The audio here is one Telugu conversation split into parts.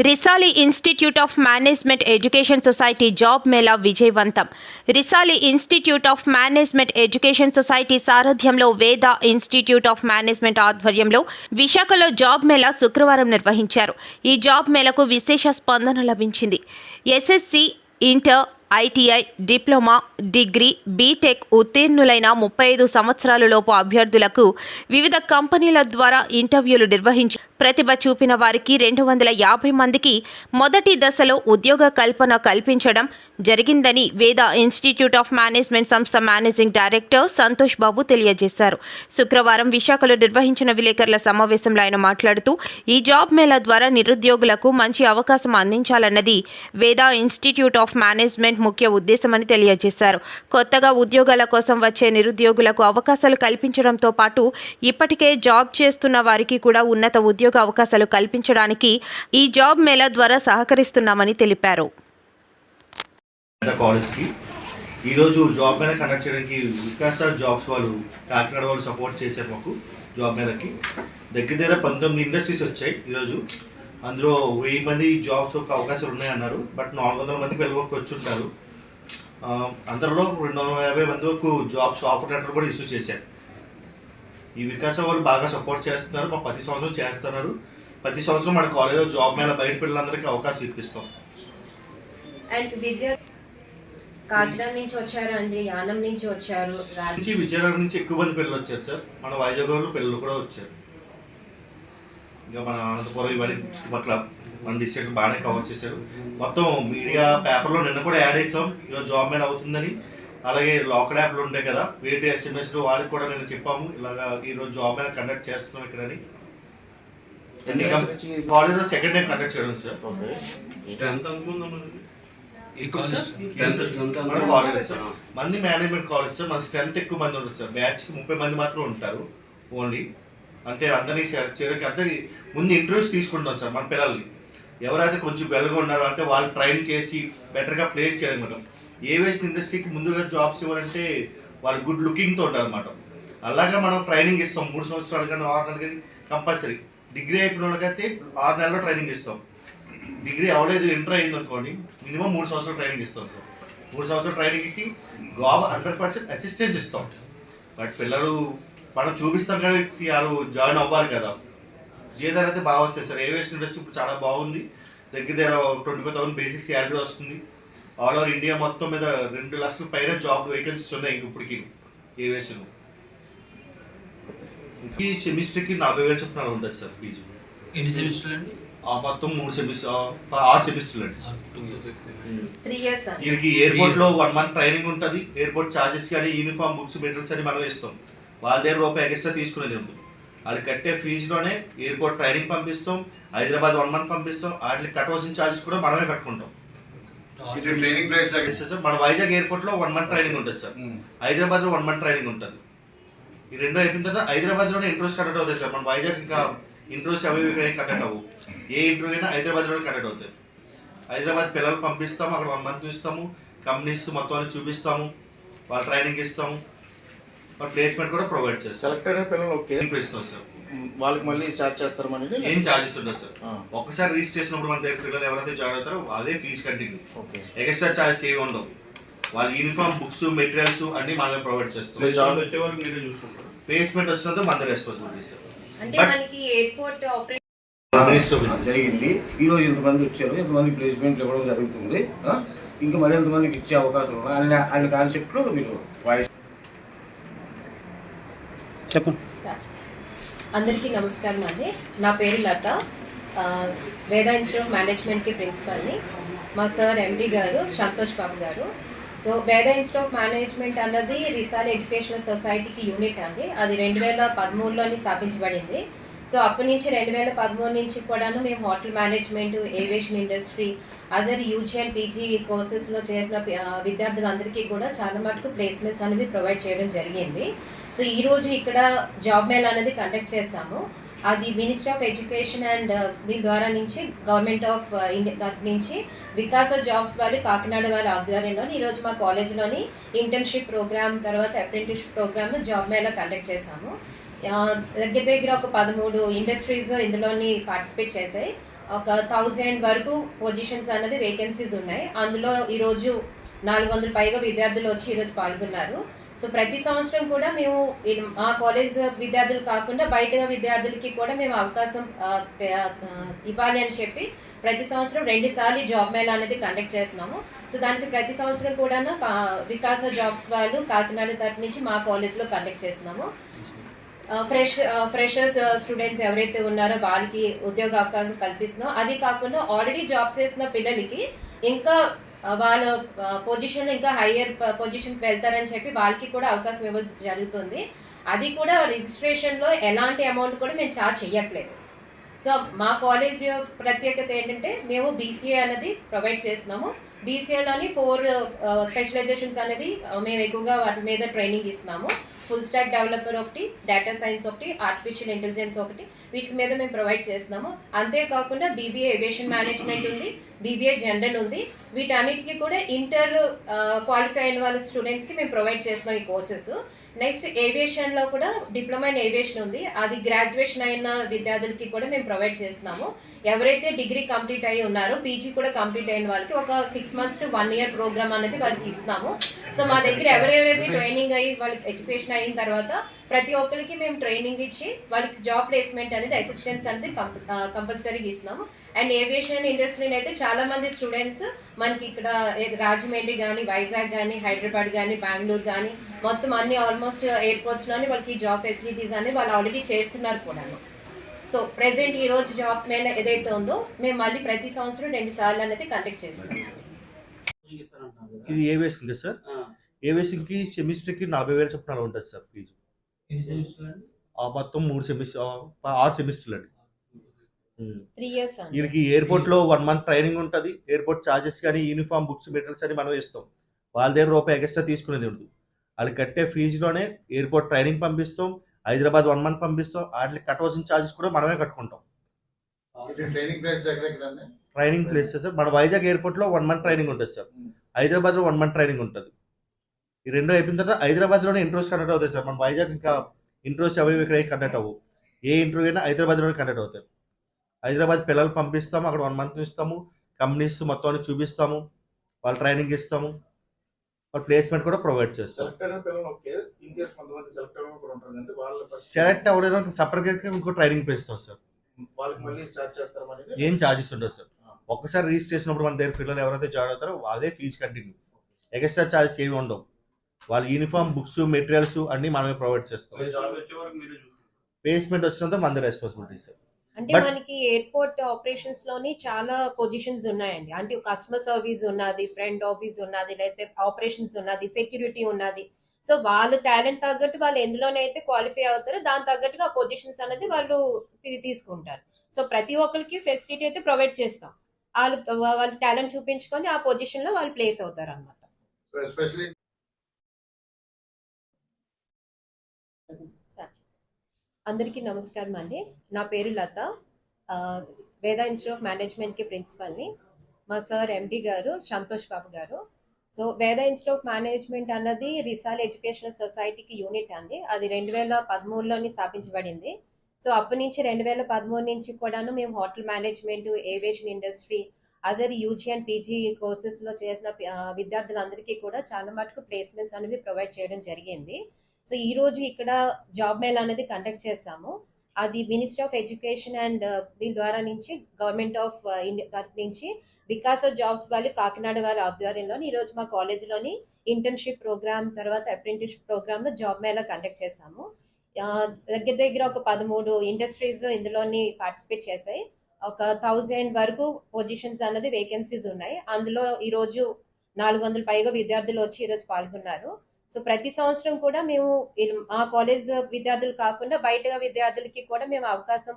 Risali institute of management education society job mela విజయవంతం. Risali institute of management education society సారథ్యంలో వేద ఇన్స్టిట్యూట్ ఆఫ్ మేనేజ్మెంట్ ఆధ్వర్యంలో విశాఖలో జాబ్ మేళా శుక్రవారం నిర్వహించారు. ఈ జాబ్ మేళకు విశేష స్పందన లభించింది. SSC inter ITI diploma degree BTech ఉత్తీర్ణులైన ముప్పై ఐదు సంవత్సరాలలోపు అభ్యర్థులకు వివిధ కంపెనీల ద్వారా ఇంటర్వ్యూలు నిర్వహించి ప్రతిభ చూపిన వారికి రెండు వందల యాభై మందికి మొదటి దశలో ఉద్యోగ కల్పన కల్పించడం జరిగిందని వేద ఇన్స్టిట్యూట్ ఆఫ్ మేనేజ్మెంట్ సంస్థ మేనేజింగ్ డైరెక్టర్ సంతోష్ బాబు తెలియజేశారు. శుక్రవారం విశాఖలో నిర్వహించిన విలేకరుల సమావేశంలో ఆయన మాట్లాడుతూ ఈ జాబ్ మేళా ద్వారా నిరుద్యోగులకు మంచి అవకాశం అందించాలన్నది వేద ఇన్స్టిట్యూట్ ఆఫ్ మేనేజ్మెంట్ ముఖ్య ఉద్దేశమని తెలియజేశారు. కొత్తగా ఉద్యోగాల కోసం వచ్చే నిరుద్యోగులకు అవకాశాలు కల్పించడంతో పాటు ఇప్పటికే జాబ్ చేస్తున్న వారికి కూడా ఉన్నత ఉద్యోగ అవకాశాలు కల్పించడానికి ఈ జాబ్ మేళా ద్వారా సహకరిస్తున్నామని తెలిపారు. కాలేజ్కి ఈరోజు జాబ్ మీద కండక్ట్ చేయడానికి వికాస జాబ్స్ వాళ్ళు కాకినాడ వాళ్ళు సపోర్ట్ చేశారు మాకు జాబ్ మేళకి. దగ్గర దగ్గర పంతొమ్మిది ఇండస్ట్రీస్ వచ్చాయి ఈరోజు అందులో వెయ్యి మంది జాబ్స్ ఒక అవకాశాలు ఉన్నాయన్నారు. బట్ నాలుగు వందల మంది పిల్లలకు వచ్చి ఉంటారు అందరిలో రెండు వందల యాభై మంది వరకు జాబ్స్ ఆఫర్ లెటర్ కూడా ఇష్యూ చేశారు. ఈ వికాస వాళ్ళు బాగా సపోర్ట్ చేస్తున్నారు మా ప్రతి సంవత్సరం చేస్తున్నారు. ప్రతి సంవత్సరం మన కాలేజ్లో జాబ్ మీద బయట పిల్లలందరికీ అవకాశం ఇప్పిస్తాం. అండ్ విద్య కాకినాడ నుంచి వచ్చారు అండి యానం నుంచి వచ్చారు నుంచి విజయనగరం నుంచి ఎక్కువ మంది పిల్లలు వచ్చారు సార్. మన వైజాగ్లో పిల్లలు కూడా వచ్చారు. ఇంకా మన అనంతపురం ఇవన్నీ చుట్టుపక్కల మన డిస్ట్రిక్ట్ బాగానే కవర్ చేశారు. మొత్తం మీడియా పేపర్లో నిన్న కూడా యాడ్ చేసాం. ఈరోజు జాబ్ మీద అవుతుందని. అలాగే లోకల్ యాప్లు ఉంటాయి కదా వేటి ఎస్ఎంఎస్లు వాళ్ళకి కూడా నేను చెప్పాము. ఇలాగా ఈరోజు జాబ్ మీద కండక్ట్ చేస్తున్నాం ఇక్కడని? కాలేజ్లో సెకండ్ టైం కండక్ట్ చేయడం సార్. మంది మేనేజ్మెంట్ కాలేజ్ సార్. మన స్ట్రెంత్ ఎక్కువ మంది ఉంటుంది సార్. బ్యాచ్కి ముప్పై మంది మాత్రం ఉంటారు ఓన్లీ అంటే అందరినీ చే- చివరికి అంటే ముందు ఇంటర్వ్యూస్ తీసుకుంటాం సార్ మన పిల్లల్ని. ఎవరైతే కొంచెం వెల్గా ఉన్నారో అంటే వాళ్ళు ట్రైన్ చేసి బెటర్గా ప్లేస్ చేయడం ఏవియేషన్ ఇండస్ట్రీకి ముందుగా జాబ్స్ ఇవ్వాలంటే వాళ్ళు గుడ్ లుకింగ్తో అనమాట అలాగా మనం ట్రైనింగ్ ఇస్తాం. మూడు సంవత్సరాలు కానీ ఆరు నెలలు కానీ కంపల్సరీ డిగ్రీ అయిపోయిన వాళ్ళకైతే ఆరు నెలల్లో ట్రైనింగ్ ఇస్తాం. డిగ్రీ అవ్వలేదు ఇంటర్ అయింది అనుకోండి మినిమం మూడు సంవత్సరాలు ట్రైనింగ్ ఇస్తాం సార్. మూడు సంవత్సరాలు ట్రైనింగ్ ఇచ్చి జాబ్ హండ్రెడ్ పర్సెంట్ అసిస్టెన్స్ ఇస్తాం. బట్ పిల్లలు మనం చూపిస్తాం కదా వాళ్ళు జాయిన్ అవ్వాలి కదా. జీతాలు అయితే బాగా వస్తాయి సార్. ఏవియేషన్ ఇండస్ట్రీ ఇప్పుడు చాలా బాగుంది. దగ్గర దగ్గర twenty five thousand basic salary వస్తుంది. ఆల్ ఓవర్ ఇండియా మొత్తం మీద రెండు లక్షల పైన జాబ్ వేకెన్సీస్ ఉన్నాయి ఇంక ఇప్పటికి. ఏవియేషన్ ఈ సెమిస్టర్కి నలభై వేలు చొప్పున ఉంటుంది సార్ ఫీజు. ఎన్ని సెమిస్టర్లు అండి? ఆ మొత్తం మూడు సెమిస్టర్ ఆరు సెమిస్టర్లు అండి. వీళ్ళకి ఎయిర్పోర్ట్లో వన్ మంత్ ట్రైనింగ్ ఉంటుంది. ఎయిర్పోర్ట్ చార్జెస్ కానీ యూనిఫామ్ బుక్స్ మెటీరియల్స్ అని మనం ఇస్తాం వాళ్ళ దగ్గర రూపాయి ఎక్స్ట్రా తీసుకునేది ఉంటుంది వాళ్ళు కట్టే ఫీజులోనే ఎయిర్పోర్ట్ ట్రైనింగ్ పంపిస్తాం. హైదరాబాద్ వన్ మంత్ పంపిస్తాం. వాటికి కట్టవలసిన చార్జెస్ కూడా మనమే కట్టుకుంటాం. ట్రైనింగ్ ప్లేస్ లాగా ఇస్తే సార్ మన వైజాగ్ ఎయిర్పోర్ట్లో వన్ మంత్ ట్రైనింగ్ ఉంటుంది సార్ హైదరాబాద్లో వన్ మంత్ ట్రైనింగ్ ఉంటుంది. ఈ రెండు అయిపోయిన తర్వాత హైదరాబాద్లోనే ఇంటర్వ్యూస్ కండక్ట్ అవుతాయి సార్ మన వైజాగ్ ఇంకా ఇంటర్వ్యూస్ అవి కండక్ట్ అవ్వు. ఏ ఇంటర్వ్యూ అయినా హైదరాబాద్లోనే కండక్ట్ అవుతాయి. హైదరాబాద్ పిల్లలు పంపిస్తాము అక్కడ వన్ మంత్ చూస్తాము. కంపెనీస్ మొత్తం అన్ని చూపిస్తాము. వాళ్ళ ట్రైనింగ్ ఇస్తాము. ప్లేస్మెంట్ కూడా ప్రొవైడ్ చేస్తాం సెలెక్ట్ అయిన పిల్లలు ఓకే. ఇస్తాం సార్? వాళ్ళకి మళ్ళీ స్టార్ట్ చేస్తారు మనకి ఏం చార్జెస్ ఉండదు సార్. ఆ. ఒక్కసారి రిజిస్ట్రేషన్ అప్పుడు మన దగ్గర పిల్లలు ఎవరైతే జాయిన్ అవుతారో అదే fee continue okay. Extra charges ఏమి ఉండవు. వాళ్ళ యూనిఫామ్ బుక్స్ మెటీరియల్స్ అన్ని మనమే ప్రొవైడ్ చేస్తాం. జాబ్ వచ్చే వరకు మీరే చూసుకుంటారు? ప్లేస్మెంట్ వచ్చినంత మన రెస్పాన్సిబిలిటీ సార్ జరిగింది. ఈ రోజు ఇంతమంది వచ్చారు. ఇంతమంది ప్లేస్మెంట్ ఇవ్వడం జరుగుతుంది? ఇంకా మరి ఎంతమందికి ఇచ్చే అవకాశం ఉన్నాయి. అన్ని అన్ని కాన్సెప్ట్లో మీరు వాయిస్ సార్. అందరికీ నమస్కారం అండి. నా పేరు లత. వేదా ఇన్స్టిట్యూట్ ఆఫ్ మేనేజ్మెంట్కి ప్రిన్సిపల్ని. మా సార్ ఎండి గారు సంతోష్ బాబు గారు. So Veda institute of management అన్నది రిసాల్ ఎడ్యుకేషనల్ సొసైటీకి యూనిట్ అండి. అది రెండు వేల పదమూడులోని స్థాపించబడింది. సో అప్పటి నుంచి రెండు వేల పదమూడు నుంచి కూడాను మేము hotel management aviation industry other UG and PG కోర్సెస్లో చేసిన విద్యార్థులందరికీ కూడా చాలా మటుకు ప్లేస్మెంట్స్ అనేది ప్రొవైడ్ చేయడం జరిగింది. సో ఈరోజు ఇక్కడ జాబ్ మేళ అనేది కండక్ట్ చేశాము. అది మినిస్టర్ ఆఫ్ ఎడ్యుకేషన్ అండ్ దీని ద్వారా నుంచి గవర్నమెంట్ ఆఫ్ ఇండియా నుంచి వికాస జాబ్స్ వాళ్ళు కాకినాడ వాళ్ళ ఆధ్వర్యంలో ఈరోజు మా కాలేజీలోని ఇంటర్న్షిప్ ప్రోగ్రామ్ తర్వాత apprenticeship program job Mela conduct చేశాము. దగ్గర దగ్గర ఒక పదమూడు ఇండస్ట్రీస్ ఇందులోని పార్టిసిపేట్ చేశాయి. ఒక థౌజండ్ వరకు పొజిషన్స్ అనేది వేకెన్సీస్ ఉన్నాయి. అందులో ఈరోజు నాలుగు వందల పైగా విద్యార్థులు వచ్చి ఈరోజు పాల్గొన్నారు. సో ప్రతి సంవత్సరం కూడా మేము ఈ- మా కాలేజ్ విద్యార్థులు కాకుండా బయట విద్యార్థులకి కూడా మేము అవకాశం ఇవ్వాలి అని చెప్పి ప్రతి సంవత్సరం రెండుసార్లు జాబ్ మేళా అనేది కండక్ట్ చేస్తున్నాము. సో దానికి ప్రతి సంవత్సరం కూడా వికాస జాబ్స్ వాళ్ళు కాకినాడ తరపు నుంచి మా కాలేజ్లో కండక్ట్ చేస్తున్నాము. ఫ్రెష్ ఫ్రెషర్స్ స్టూడెంట్స్ ఎవరైతే ఉన్నారో వాళ్ళకి ఉద్యోగ అవకాశం కల్పిస్తున్నాం. అది కాకుండా ఆల్రెడీ జాబ్ చేసిన పిల్లలకి ఇంకా వాళ్ళ పొజిషన్ ఇంకా హయ్యర్ పొజిషన్కి వెళ్తారని చెప్పి వాళ్ళకి కూడా అవకాశం ఇవ్వడం జరుగుతుంది. అది కూడా రిజిస్ట్రేషన్లో ఎలాంటి అమౌంట్ కూడా మేము ఛార్జ్ చేయట్లేదు సో మా కాలేజ్ ప్రత్యేకత ఏంటంటే మేము బీసీఏ అనేది ప్రొవైడ్ చేస్తున్నాము. బీసీఏలోని ఫోర్ స్పెషలైజేషన్స్ అనేది uh, మేము ఎక్కువగా వాటి మీద ట్రైనింగ్ ఇస్తున్నాము. ఫుల్ స్టాక్ డెవలపర్ ఒకటి డేటా సైన్స్ ఒకటి ఆర్టిఫిషియల్ ఇంటెలిజెన్స్ ఒకటి వీటి మీద మేము ప్రొవైడ్ చేస్తున్నాము. అంతేకాకుండా బీబీఏ ఏవియేషన్ మేనేజ్మెంట్ ఉంది బీబీఏ జనరల్ ఉంది. వీటన్నిటికీ కూడా ఇంటర్ క్వాలిఫై uh, అయిన వాళ్ళ స్టూడెంట్స్కి మేము ప్రొవైడ్ చేస్తున్నాం ఈ కోర్సెస్ నెక్స్ట్ ఏవియేషన్లో కూడా డిప్లొమా ఇన్ ఏవియేషన్ ఉంది. అది గ్రాడ్యుయేషన్ అయిన విద్యార్థులకి కూడా మేము ప్రొవైడ్ చేస్తున్నాము. ఎవరైతే డిగ్రీ కంప్లీట్ అయి ఉన్నారో పీజీ కూడా కంప్లీట్ అయిన వాళ్ళకి ఒక six months to one year program అనేది వాళ్ళకి ఇస్తున్నాము. సో మా దగ్గర ఎవరెవరైతే ట్రైనింగ్ అయ్యి వాళ్ళకి ఎడ్యుకేషన్ అయిన తర్వాత ప్రతి ఒక్కరికి మేము ట్రైనింగ్ ఇచ్చి వాళ్ళకి జాబ్ ప్లేస్మెంట్ అనేది అసిస్టెన్స్ అనేది కంపల్సరీగా ఇస్తున్నాము. అండ్ ఏవియేషన్ ఇండస్ట్రీని అయితే చాలా మంది స్టూడెంట్స్ మనకి ఇక్కడ రాజమండ్రి కానీ వైజాగ్ కానీ హైదరాబాద్ కానీ బెంగళూరు కానీ మొత్తం అన్ని ఆల్మోస్ట్ ఎయిర్పోర్ట్స్లోని వాళ్ళకి జాబ్ ఫెసిలిటీస్ అనేది వాళ్ళు ఆల్రెడీ చేస్తున్నారు కూడాను సో ప్రెసెంట్ ఈ రోజు జాబ్ మేళ ఏదైతే ఉందో మేము మళ్ళీ ప్రతి సంవత్సరం రెండు సార్లు అనేది కండక్ట్ చేస్తాం ఇది ఏ వేసింగ్ కదా సార్ ఏ వేసింగ్కి సెమిస్టర్కి నలభై వేల చొప్పున ఉంటుంది సార్ ఫీజు మొత్తం మూడు సెమిస్టర్ ఆరు సెమిస్టర్లు అండి. వీళ్ళకి ఎయిర్పోర్ట్లో వన్ మంత్ ట్రైనింగ్ ఉంటుంది. ఎయిర్పోర్ట్ చార్జెస్ కానీ యూనిఫామ్ బుక్స్ మెటీరియల్స్ అని మనం ఇస్తాం వాళ్ళ దగ్గర రూపాయి ఎక్స్ట్రా తీసుకునేది ఉండదు. వాళ్ళు కట్టే ఫీజులోనే ఎయిర్పోర్ట్ ట్రైనింగ్ పంపిస్తాం. హైదరాబాద్ వన్ మంత్ పంపిస్తాం. వాటికి కట్టవలసిన చార్జెస్ కూడా మనమే కట్టుకుంటాం. ట్రైనింగ్ ప్లేస్ ఎక్కడెక్కడ ట్రైనింగ్ ప్లేస్ సార్ మన వైజాగ్ ఎయిర్పోర్ట్లో వన్ మంత్ ట్రైనింగ్ ఉంటుంది సార్. హైదరాబాద్లో వన్ మంత్ ట్రైనింగ్ ఉంటుంది. ఈ రెండో అయిపోయిన తర్వాత హైదరాబాద్లోనే ఇంటర్వ్యూస్ కండక్ట్ అవుతాయి సార్. మన వైజాగ్ ఇంకా ఇంటర్వ్యూస్ అవి ఇక్కడ కండక్ట్ అవ్వు. ఏ ఇంటర్వ్యూ అయినా హైదరాబాద్లోనే కండక్ట్ అవుతాయి. హైదరాబాద్ పిల్లలు పంపిస్తాము అక్కడ వన్ మంత్ ఇస్తాము కంపెనీస్ మొత్తం చూపిస్తాము. వాళ్ళు ట్రైనింగ్ ఇస్తాము. వాళ్ళు ప్లేస్మెంట్ కూడా ప్రొవైడ్ చేస్తాం సెలెక్ట్ అవ్వడానికి సపరేట్ ఇంకో ట్రైనింగ్ ఇస్తాం సార్ చేస్తారు ఏం ఛార్జెస్ ఉండదు సార్. ఒక్కసారి రిజిస్ట్రేషన్ అప్పుడు మన దగ్గర పిల్లలు ఎవరైతే జాయిన్ అవుతారో అదే ఫీజు కంటిన్యూ ఎక్స్ట్రా ఛార్జెస్ ఏమి ఉండవు. వాళ్ళ యూనిఫామ్ బుక్స్ మెటీరియల్స్ అన్ని మనమే ప్రొవైడ్ చేస్తాం. వచ్చే వరకు మీరే చూసుకుంటారు. ప్లేస్మెంట్ వచ్చినంత మన రెస్పాన్సిబిలిటీ సార్ అంటే మనకి ఎయిర్పోర్ట్ ఆపరేషన్స్లోని చాలా పొజిషన్స్ ఉన్నాయండి. అంటే కస్టమర్ సర్వీస్ ఉన్నది ఫ్రంట్ ఆఫీస్ ఉన్నది లేకపోతే ఆపరేషన్స్ ఉన్నది సెక్యూరిటీ ఉన్నది. సో వాళ్ళ టాలెంట్ తగ్గట్టు వాళ్ళు ఎందులోనైతే క్వాలిఫై అవుతారో దాని తగ్గట్టుగా ఆ పొజిషన్స్ అనేది వాళ్ళు తీసుకుంటారు. సో ప్రతి ఒక్కరికి ఫెసిలిటీ అయితే ప్రొవైడ్ చేస్తాం. వాళ్ళు వాళ్ళ టాలెంట్ చూపించుకొని ఆ పొజిషన్లో వాళ్ళు ప్లేస్ అవుతారు అనమాట అందరికీ నమస్కారం అండి. నా పేరు లత. వేదా వేద ఇన్స్టిట్యూట్ ఆఫ్ మేనేజ్మెంట్కి ప్రిన్సిపల్ని. మా సార్ ఎండి గారు సంతోష్ బాబు గారు. సో వేద ఇన్స్టిట్యూట్ ఆఫ్ మేనేజ్మెంట్ అన్నది రిసాల్ ఎడ్యుకేషనల్ సొసైటీకి యూనిట్ అండి. అది రెండు వేల పదమూడులోని స్థాపించబడింది. సో అప్పటి నుంచి రెండు వేల పదమూడు నుంచి కూడాను మేము hotel management aviation industry other UG and PG కోర్సెస్లో చేసిన విద్యార్థులందరికీ కూడా చాలా మటుకు ప్లేస్మెంట్స్ అనేవి ప్రొవైడ్ చేయడం జరిగింది. సో ఈ రోజు ఇక్కడ జాబ్ మేల్ అనేది కండక్ట్ చేశాము. అది మినిస్ట్రీ ఆఫ్ ఎడ్యుకేషన్ అండ్ దీని ద్వారా నుంచి గవర్నమెంట్ ఆఫ్ ఇండియా నుంచి నుంచి ఆఫ్ జాబ్స్ వాళ్ళు కాకినాడ వాళ్ళ ఆధ్వర్యంలో ఈరోజు మా కాలేజీలోని ఇంటర్న్షిప్ ప్రోగ్రామ్ తర్వాత అప్రెంటిస్షిప్ ప్రోగ్రామ్లో జాబ్ మేళా కండక్ట్ చేశాము. దగ్గర దగ్గర ఒక పదమూడు ఇండస్ట్రీస్ ఇందులోని పార్టిసిపేట్ చేశాయి. ఒక థౌజండ్ వరకు పొజిషన్స్ అన్నది వేకెన్సీస్ ఉన్నాయి. అందులో ఈరోజు నాలుగు వందల పైగా విద్యార్థులు వచ్చి ఈరోజు పాల్గొన్నారు. సో ప్రతి సంవత్సరం కూడా మేము మా కాలేజ్ విద్యార్థులు కాకుండా బయట విద్యార్థులకి కూడా మేము అవకాశం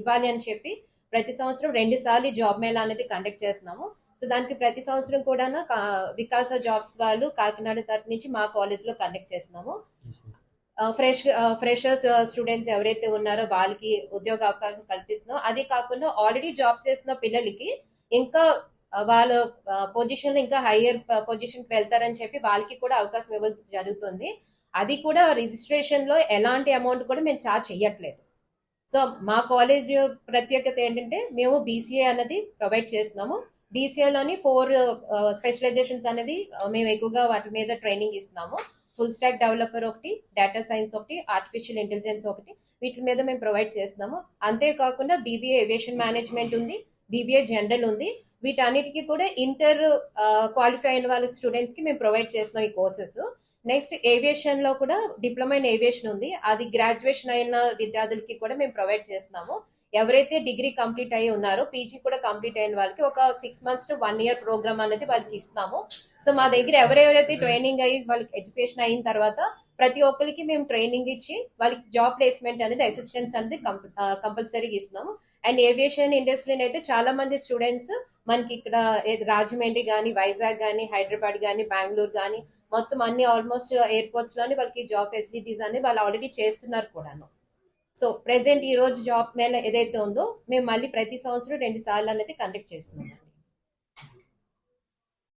ఇవ్వాలి అని చెప్పి ప్రతి సంవత్సరం రెండు సార్లు జాబ్ మేళా అనేది కండక్ట్ చేస్తున్నాము. సో దానికి ప్రతి సంవత్సరం కూడా వికాస జాబ్స్ వాళ్ళు కాకినాడ తరపు నుంచి మా కాలేజ్లో కండక్ట్ చేస్తున్నాము. ఫ్రెష్ ఫ్రెషర్స్ స్టూడెంట్స్ ఎవరైతే ఉన్నారో వాళ్ళకి ఉద్యోగ అవకాశం కల్పిస్తున్నాం. అది కాకుండా ఆల్రెడీ జాబ్ చేస్తున్న పిల్లలకి ఇంకా వాళ్ళ పొజిషన్ ఇంకా హయ్యర్ పొజిషన్కి వెళ్తారని చెప్పి వాళ్ళకి కూడా అవకాశం ఇవ్వడం జరుగుతుంది. అది కూడా రిజిస్ట్రేషన్లో ఎలాంటి అమౌంట్ కూడా మేము ఛార్జ్ చేయట్లేదు సో మా కాలేజ్ ప్రత్యేకత ఏంటంటే మేము బీసీఏ అనేది ప్రొవైడ్ చేస్తున్నాము. బీసీఏలోని ఫోర్ స్పెషలైజేషన్స్ అనేవి మేము ఎక్కువగా వాటి మీద ట్రైనింగ్ ఇస్తున్నాము. ఫుల్ స్టాక్ డెవలపర్ ఒకటి డేటా సైన్స్ ఒకటి ఆర్టిఫిషియల్ ఇంటెలిజెన్స్ ఒకటి వీటి మీద మేము ప్రొవైడ్ చేస్తున్నాము. అంతేకాకుండా బీబీఏ ఏవియేషన్ మేనేజ్మెంట్ ఉంది బీబీఏ జనరల్ ఉంది. వీటన్నిటికీ కూడా ఇంటర్ క్వాలిఫై అయిన వాళ్ళ స్టూడెంట్స్కి మేము ప్రొవైడ్ చేస్తున్నాం ఈ కోర్సెస్ నెక్స్ట్ ఏవియేషన్లో కూడా డిప్లొమా ఇన్ ఏవియేషన్ ఉంది. అది గ్రాడ్యుయేషన్ అయిన విద్యార్థులకి కూడా మేము ప్రొవైడ్ చేస్తున్నాము. ఎవరైతే డిగ్రీ కంప్లీట్ అయ్యి ఉన్నారో పీజీ కూడా కంప్లీట్ అయిన వాళ్ళకి ఒక six months to one year program అనేది వాళ్ళకి ఇస్తాము సో మా దగ్గర ఎవరెవరైతే ట్రైనింగ్ అయ్యి వాళ్ళకి ఎడ్యుకేషన్ అయిన తర్వాత ప్రతి ఒక్కరికి మేము ట్రైనింగ్ ఇచ్చి వాళ్ళకి జాబ్ ప్లేస్మెంట్ అనేది అసిస్టెన్స్ అనేది కంపల్సరీగా ఇస్తున్నాము. అండ్ ఏవియేషన్ ఇండస్ట్రీని అయితే చాలా మంది స్టూడెంట్స్ మనకి ఇక్కడ రాజమండ్రి కానీ వైజాగ్ కానీ హైదరాబాద్ కానీ బెంగళూరు కానీ మొత్తం అన్ని ఆల్మోస్ట్ ఎయిర్పోర్ట్స్లోని వాళ్ళకి జాబ్ ఫెసిలిటీస్ అని వాళ్ళు ఆల్రెడీ చేస్తున్నారు కూడాను. సో ప్రెసెంట్ ఈ రోజు జాబ్ మేళ ఏదైతే ఉందో మేము మళ్ళీ ప్రతి సంవత్సరం రెండు సార్లు అనేది కండక్ట్ చేస్తున్నాం.